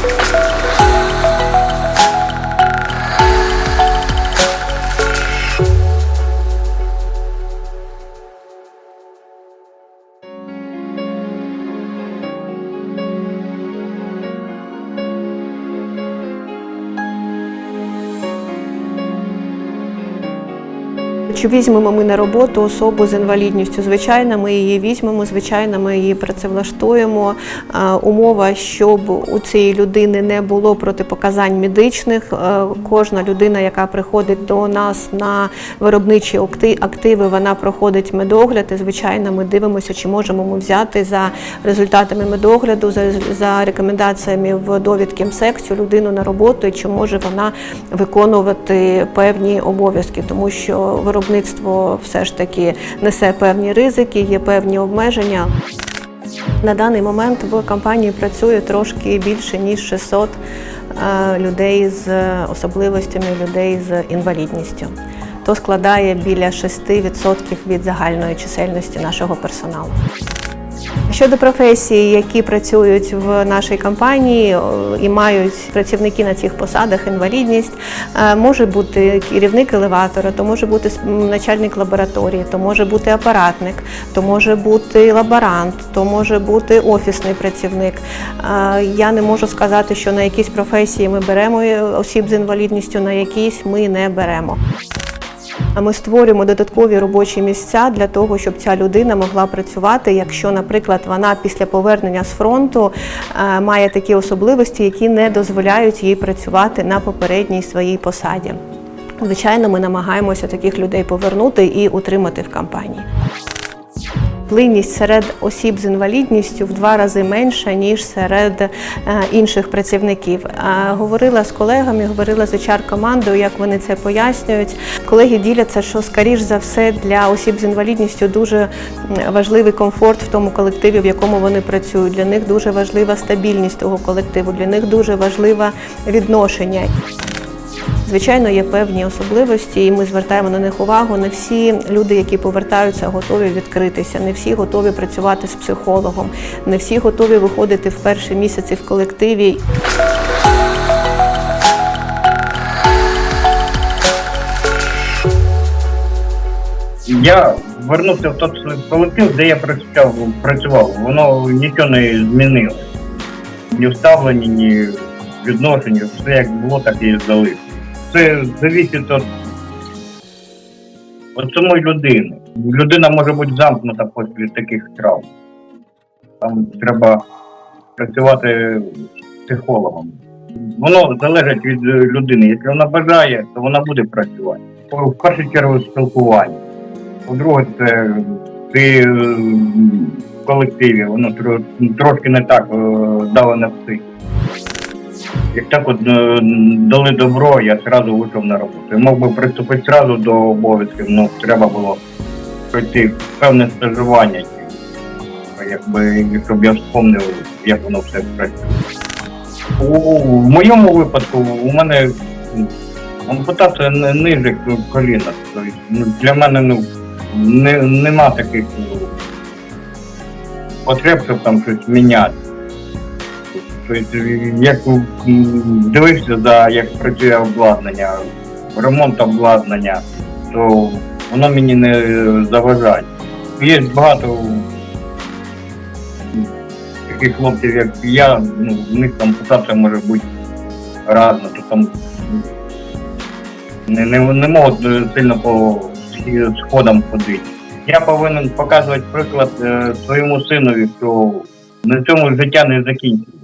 Thank you. Чи візьмемо ми на роботу особу з інвалідністю? Звичайно, ми її візьмемо, звичайно, ми її працевлаштуємо. Умова, щоб у цієї людини не було протипоказань медичних. Е, Кожна людина, яка приходить до нас на виробничі активи, вона проходить медогляд. І, звичайно, ми дивимося, чи можемо ми взяти за результатами медогляду, за, рекомендаціями в довідки МСЕК цю людину на роботу, і чи може вона виконувати певні обов'язки, тому що виробництво все ж таки несе певні ризики, є певні обмеження. На даний момент в компанії працює трошки більше ніж 600 е, людей з особливостями людей з інвалідністю. То складає біля 6% від загальної чисельності нашого персоналу. Щодо професій, які працюють в нашій компанії і мають працівники на цих посадах інвалідність, е, може бути керівник елеватора, то може бути начальник лабораторії, то може бути апаратник, то може бути лаборант, то може бути офісний працівник. Е, Я не можу сказати, що на якісь професії ми беремо е, осіб з інвалідністю, на якісь ми не беремо. А Ми створюємо додаткові робочі місця для того, щоб ця людина могла працювати, якщо, наприклад, вона після повернення з фронту е, має такі особливості, які не дозволяють їй працювати на попередній своїй посаді. Звичайно, ми намагаємося таких людей повернути і утримати в компанії. Плинність серед осіб з інвалідністю в два рази менша ніж серед е, інших працівників. Говорила з колегами, говорила з hr командою, як вони це пояснюють. Колеги діляться, що скоріш за все для осіб з інвалідністю дуже важливий комфорт в тому колективі, в якому вони працюють. Для них дуже важлива стабільність того колективу, для них дуже важливе відношення. Звичайно, є певні особливості, і ми звертаємо на них увагу. Не всі люди, які повертаються, готові відкритися, не всі готові працювати з психологом, не всі готові виходити в перші місяці в колективі. Я вернувся в той колектив, де я працював, працював. Воно нічого не змінило. Ні в ставленні, ні в відношенні. Все як було, так і залишилося. Це залежить від, від самої людини. Людина може бути замкнута після таких травм. Там треба працювати психологом. Воно залежить від е, людини. Якщо вона бажає, то вона буде працювати. В першу чергу спілкування. По-друге, це ти е, в колективі, воно трошки не так е, дало на психіку. Як так от е, дали добро, я одразу вийшов на роботу. Я мог би приступити одразу до обов'язків, ну треба було пройти певне стажування, якби, щоб я вспомнив, як воно все працює. У, моєму випадку у мене ампутація ни- ниже коліна. Ну, для мене ну, не, нема таких ну, потреб, щоб там щось міняти. Тобто, як м, дивився за як працює обладнання, ремонт обладнання, то воно мені не заважає. Є багато таких хлопців, як я, ну, в них там ампутація може бути разна, то там не, не, не можуть сильно по сходам ходити. Я повинен показувати приклад е, своєму синові, що на цьому життя не закінчується.